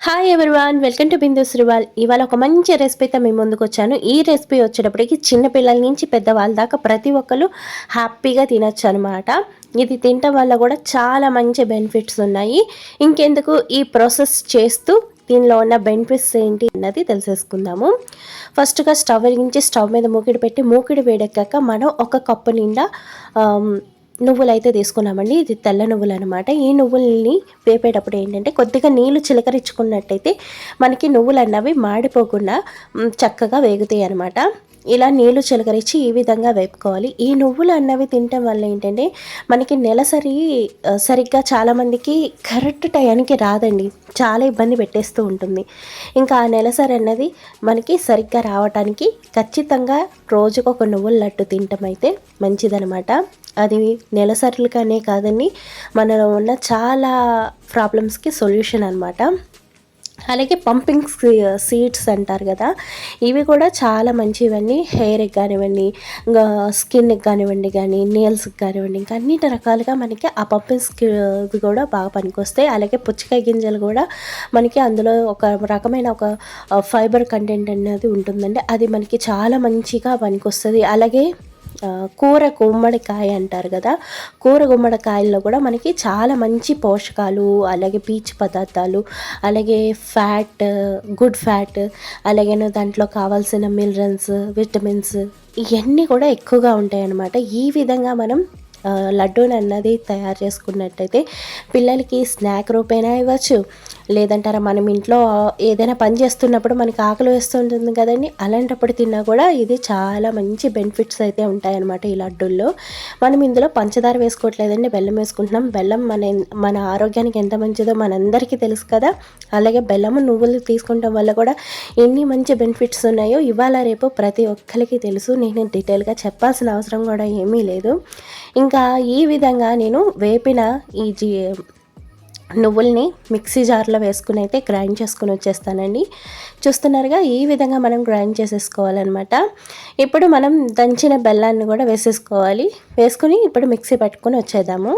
Hi everyone welcome to Bindu Srival ఇవాళ ఒక మంచి రెసిపీతో మేము ముందుకు వచ్చాను. ఈ రెసిపీ వచ్చేటప్పటికి చిన్నపిల్లల నుంచి పెద్దవాళ్ళ దాకా ప్రతి ఒక్కరు హ్యాపీగా తినొచ్చు అనమాట ఇది తినటం వల్ల కూడా చాలా మంచి బెనిఫిట్స్ ఉన్నాయి. ఇంకెందుకు ఈ ప్రాసెస్ చేస్తూ దీనిలో ఉన్న బెనిఫిట్స్ ఏంటి అన్నది తెలిసేసుకుందాము. ఫస్ట్గా స్టవ్ వెలిగించి స్టవ్ మీద మూకిడి పెట్టి మూకిడి వేడెక్కాక మనం ఒక కప్పు నిండా నువ్వులు అయితే తీసుకున్నామండి. ఇది తెల్ల నువ్వులు అనమాట ఈ నువ్వుల్ని వేపేటప్పుడు ఏంటంటే కొద్దిగా నీళ్ళు చిలకరించుకున్నట్టయితే మనకి నువ్వులు అన్నవి మాడిపోకుండా చక్కగా వేగుతాయి అనమాట ఇలా నీళ్ళు చిలకరించి ఈ విధంగా వేపుకోవాలి. ఈ నువ్వులు అన్నవి తినటం వల్ల ఏంటంటే మనకి నెలసరి సరిగ్గా చాలామందికి కరెక్ట్ టయానికి రాదండి. చాలా ఇబ్బంది పెట్టేస్తూ ఉంటుంది. ఇంకా ఆ నెలసరి అన్నది మనకి సరిగ్గా రావటానికి ఖచ్చితంగా రోజుకు ఒక నువ్వుల లడ్డు తినటం అయితే మంచిదనమాట అది నెలసరులకనే కాదండి మనలో ఉన్న చాలా ప్రాబ్లమ్స్కి సొల్యూషన్ అనమాట అలాగే పంపింగ్ సీడ్స్ అంటారు కదా ఇవి కూడా చాలా మంచివన్నీ హెయిర్కి కానివ్వండి స్కిన్కి కానివ్వండి కానీ నేల్స్కి కానివ్వండి ఇంకా అన్ని రకాలుగా మనకి ఆ పంపింగ్ ఇవి కూడా బాగా పనికొస్తాయి. అలాగే పుచ్చకాయ గింజలు కూడా మనకి అందులో ఒక రకమైన ఒక ఫైబర్ కంటెంట్ అనేది ఉంటుందండి. అది మనకి చాలా మంచిగా పనికొస్తుంది. అలాగే కూర గుమ్మడికాయ అంటారు కదా. కూర గుమ్మడికాయల్లో కూడా మనకి చాలా మంచి పోషకాలు అలాగే పీచు పదార్థాలు అలాగే ఫ్యాట్ గుడ్ ఫ్యాట్ అలాగే దాంట్లో కావాల్సిన మినరల్స్ విటమిన్స్ ఇవన్నీ కూడా ఎక్కువగా ఉంటాయి అన్నమాట ఈ విధంగా మనం లడ్డూని అన్నది తయారు చేసుకున్నట్టయితే పిల్లలకి స్నాక్ రూపేనా ఇవ్వచ్చు. లేదంటారా మనం ఇంట్లో ఏదైనా పని చేస్తున్నప్పుడు మనకి ఆకలి వేస్తుంటుంది కదండి. అలాంటప్పుడు తిన్నా కూడా ఇది చాలా మంచి బెనిఫిట్స్ అయితే ఉంటాయన్నమాట ఈ లడ్డూల్లో. మనం ఇందులో పంచదార వేసుకోవట్లేదండి బెల్లం వేసుకుంటున్నాం. బెల్లం మన మన ఆరోగ్యానికి ఎంత మంచిదో మనందరికీ తెలుసు కదా. అలాగే బెల్లము నువ్వులు తీసుకుంటాం వల్ల కూడా ఎన్ని మంచి బెనిఫిట్స్ ఉన్నాయో ఇవాళ రేపు ప్రతి ఒక్కరికి తెలుసు. నేను డీటెయిల్గా చెప్పాల్సిన అవసరం కూడా ఏమీ లేదు. ఇంకా ఇంకా ఈ విధంగా నేను వేపిన ఈ జీ నువ్వుల్ని మిక్సీ జార్లో వేసుకుని అయితే గ్రైండ్ చేసుకుని వచ్చేస్తానండి. చూస్తున్నారుగా ఈ విధంగా మనం గ్రైండ్ చేసేసుకోవాలన్నమాట. ఇప్పుడు మనం దంచిన బెల్లాన్ని కూడా వేసేసుకోవాలి. వేసుకుని ఇప్పుడు మిక్సీ పెట్టుకొని వచ్చేద్దాము.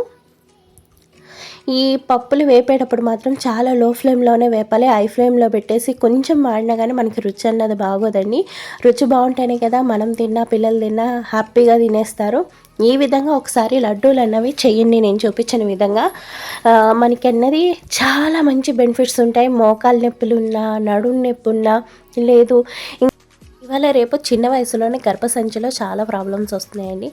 ఈ పప్పులు వేపేటప్పుడు మాత్రం చాలా లో ఫ్లేమ్లోనే వేపాలి. హై ఫ్లేమ్లో పెట్టేసి కొంచెం వాడినా కానీ మనకి రుచి అన్నది బాగోదండి. రుచి బాగుంటేనే కదా మనం తిన్నా పిల్లలు తిన్నా హ్యాపీగా తినేస్తారు. ఈ విధంగా ఒకసారి లడ్డూలు అన్నవి చేయండి. నేను చూపించిన విధంగా మనకి అన్నది చాలా మంచి బెనిఫిట్స్ ఉంటాయి. మోకాలు నొప్పులు ఉన్నా నడుము నొప్పి ఉన్నా లేదు ఇవాళ రేపు చిన్న వయసులోనే గర్భసంచిలో చాలా ప్రాబ్లమ్స్ వస్తున్నాయండి.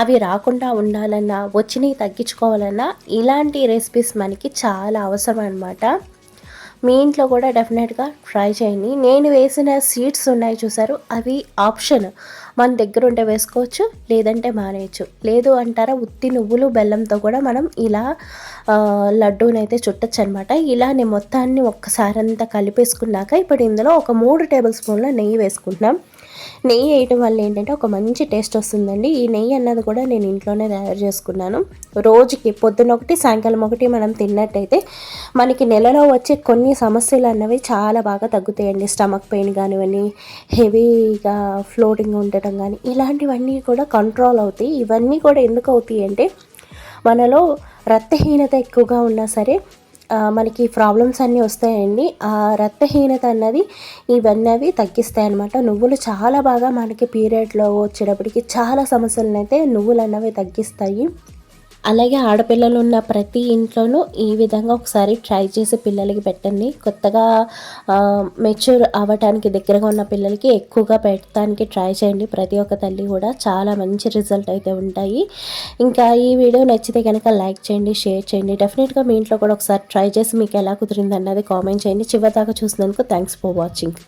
అవి రాకుండా ఉండాలన్నా వచ్చినవి తగ్గించుకోవాలన్నా ఇలాంటి రెసిపీస్ మనకి చాలా అవసరం అనమాట మీ ఇంట్లో కూడా డెఫినెట్గా ట్రై చేయండి. నేను వేసిన సీడ్స్ ఉన్నాయి చూసారు. అవి ఆప్షన్. మన దగ్గర ఉంటే వేసుకోవచ్చు లేదంటే మానేయచ్చు. లేదు అంటారా ఉత్తి నువ్వులు బెల్లంతో కూడా మనం ఇలా లడ్డూనైతే చుట్టచ్చు అనమాట ఇలా నేను మొత్తాన్ని ఒక్కసారి అంతా కలిపేసుకున్నాక ఇప్పుడు ఇందులో ఒక మూడు టేబుల్ స్పూన్ల నెయ్యి వేసుకుంటున్నాం. నెయ్యి వేయటం వల్ల ఏంటంటే ఒక మంచి టేస్ట్ వస్తుందండి. ఈ నెయ్యి అన్నది కూడా నేను ఇంట్లోనే తయారు చేసుకున్నాను. రోజుకి పొద్దున ఒకటి సాయంకాలం ఒకటి మనం తిన్నట్టయితే మనకి నెలలో వచ్చే కొన్ని సమస్యలు అన్నవి చాలా బాగా తగ్గుతాయండి. స్టమక్ పెయిన్ కానివ్వండి హెవీగా ఫ్లోటింగ్ ఉండటం కానీ ఇలాంటివన్నీ కూడా కంట్రోల్ అవుతాయి. ఇవన్నీ కూడా ఎందుకు అవుతాయి అంటే మనలో రక్తహీనత ఎక్కువగా ఉన్నా సరే మనకి ప్రాబ్లమ్స్ అన్నీ వస్తాయండి. ఆ రక్తహీనత అన్నది ఇవన్నీ అవి తగ్గిస్తాయి అనమాట నువ్వులు చాలా బాగా మనకి పీరియడ్లో వచ్చేటప్పటికి చాలా సమస్యలను అయితే నువ్వులు అన్నవి తగ్గిస్తాయి. అలాగే ఆడపిల్లలు ఉన్న ప్రతి ఇంట్లోనూ ఈ విధంగా ఒకసారి ట్రై చేసి పిల్లలకి పెట్టండి. కొత్తగా మెచ్యూర్ అవ్వటానికి దగ్గరగా ఉన్న పిల్లలకి ఎక్కువగా పెట్టడానికి ట్రై చేయండి. ప్రతి ఒక్క తల్లి కూడా చాలా మంచి రిజల్ట్ అయితే ఉంటాయి. ఇంకా ఈ వీడియో నచ్చితే కనుక లైక్ చేయండి షేర్ చేయండి. డెఫినెట్గా మీ ఇంట్లో కూడా ఒకసారి ట్రై చేసి మీకు ఎలా కుదిరింది అన్నది కామెంట్ చేయండి. చివరిదాకా చూసినందుకు థ్యాంక్స్ ఫర్ వాచింగ్.